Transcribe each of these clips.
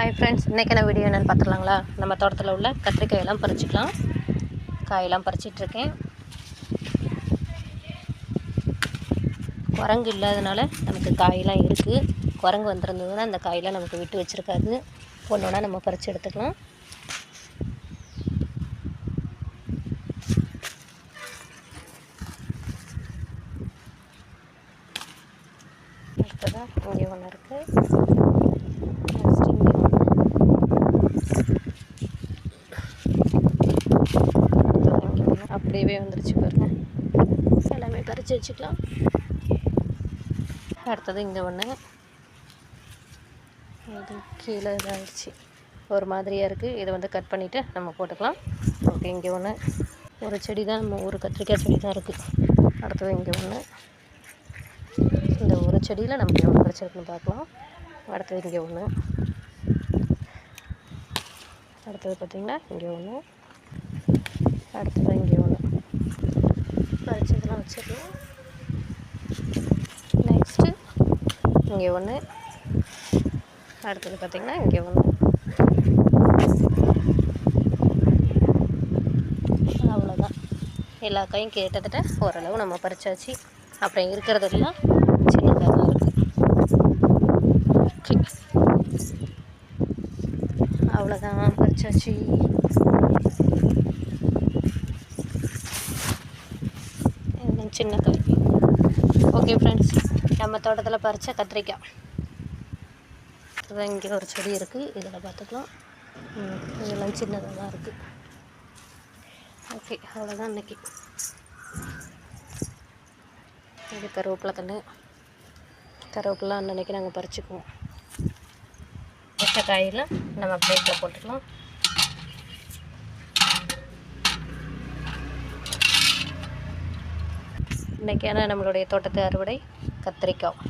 Hi friends இன்றைக்கான video என்னென்னு பார்த்துலாங்களா நம்ம தோட்டத்தில் உள்ள கத்திரிக்காயெல்லாம் பறிச்சிக்கலாம். காயெல்லாம் பறிச்சிட்ருக்கேன் குரங்கு இல்லாதனால நமக்கு காயெல்லாம் இருக்குது குரங்கு வந்திருந்ததுன்னா அந்த காயெல்லாம் நமக்கு விட்டு வச்சுருக்காது. ஒன்று நம்ம பறித்து எடுத்துக்கலாம். அடுத்ததான் இங்கே ஒன்று இருக்குது நெக்ஸ்ட் இங்கே அப்படியே வந்துருச்சு பாருங்க. எல்லாமே பறித்து வச்சுக்கலாம். அடுத்தது இங்கே ஒன்று இது கீழே இதாகிடுச்சு ஒரு மாதிரியாக இருக்குது இதை வந்து கட் பண்ணிவிட்டு நம்ம போட்டுக்கலாம். ஓகே இங்கே ஒன்று ஒரு செடி தான் நம்ம ஒரு கத்திரிக்காய் செடி தான் இருக்குது அடுத்தது இங்கே ஒன்று இந்த ஒரு செடியில் நமக்கு எவ்வளோ கிடச்சிருக்குன்னு பார்க்கலாம். அடுத்தது இங்கே ஒன்று அடுத்தது பார்த்திங்கன்னா இங்கே ஒன்று அடுத்தது இங்கே ஒன்று இங்கே ஒன்று அடுத்தது பார்த்திங்கன்னா இங்கே ஒன்று அவ்வளோதான் எல்லா காயும் கிட்டத்தட்ட ஓரளவு நம்ம பறிச்சாச்சு. அப்புறம் இருக்கிறதெல்லாம் சின்னதாக தான் இருக்குது அவ்வளோதான் பறிச்சாச்சு. இன்னும் சின்ன காய் ஓகே ஃப்ரெண்ட்ஸ் நம்ம தோட்டத்தில் பறித்த கத்திரிக்காய் அதான் இங்கே ஒரு செடி இருக்குது இதில் பார்த்துக்கலாம் இதெல்லாம் சின்னதாக தான் இருக்குது ஓகே அவ்வளோதான் இன்றைக்கி இது கருவேப்பிலை கன்று கருவேப்பிலாம் அன்னன்னைக்கு நாங்கள் பறிச்சுக்குவோம். மொத்த காயில் நம்ம பிளேட்டில் போட்டுக்கலாம். இன்றைக்கான நம்மளுடைய தோட்டத்து அறுவடை. கத்திரிக்காய்.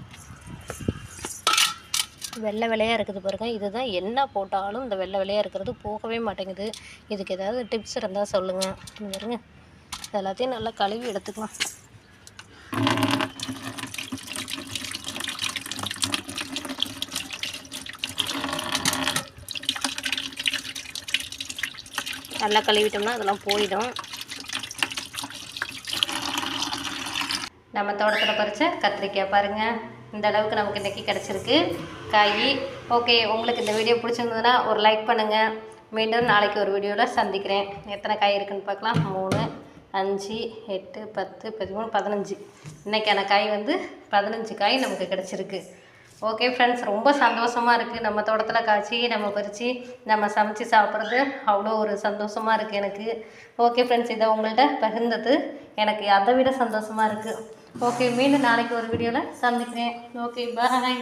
வெள்ளை வெள்ளையாக இருக்குது பாருங்கள் இதுதான் என்ன போட்டாலும் இந்த வெள்ளை வெள்ளையாக இருக்கிறது போகவே மாட்டேங்குது. இதுக்கு ஏதாவது டிப்ஸ் இருந்தால் சொல்லுங்கள் பாருங்க. இது எல்லாத்தையும் நல்லா கழுவி எடுத்துக்கலாம். நல்லா கழுவிட்டோம்னா அதெல்லாம் போயிடும். நம்ம தோட்டத்தில் பறித்த கத்திரிக்காய் பாருங்கள் இந்த அளவுக்கு நமக்கு இன்றைக்கி கிடச்சிருக்கு. காய். ஓகே உங்களுக்கு இந்த வீடியோ பிடிச்சிருந்ததுன்னா ஒரு லைக் பண்ணுங்கள் மீண்டும் நாளைக்கு ஒரு வீடியோவில் சந்திக்கிறேன். எத்தனை காய் இருக்குதுன்னு பார்க்கலாம். மூணு அஞ்சு எட்டு பத்து பதிமூணு பதினஞ்சு. இன்றைக்கான காய் வந்து பதினஞ்சு காய் நமக்கு கிடச்சிருக்கு. ஓகே ஃப்ரெண்ட்ஸ் ரொம்ப சந்தோஷமாக இருக்குது நம்ம தோட்டத்தில் காய்ச்சி நம்ம பறித்து நம்ம சமைச்சு சாப்பிட்றது அவ்வளோ ஒரு சந்தோஷமாக இருக்குது எனக்கு. ஓகே ஃப்ரெண்ட்ஸ் இதை உங்கள்கிட்ட பகிர்ந்தது எனக்கு அதை விட சந்தோஷமாக இருக்குது ஓகே மீண்டும் நாளைக்கு ஒரு வீடியோவில் சந்திக்கிறேன். Okay bye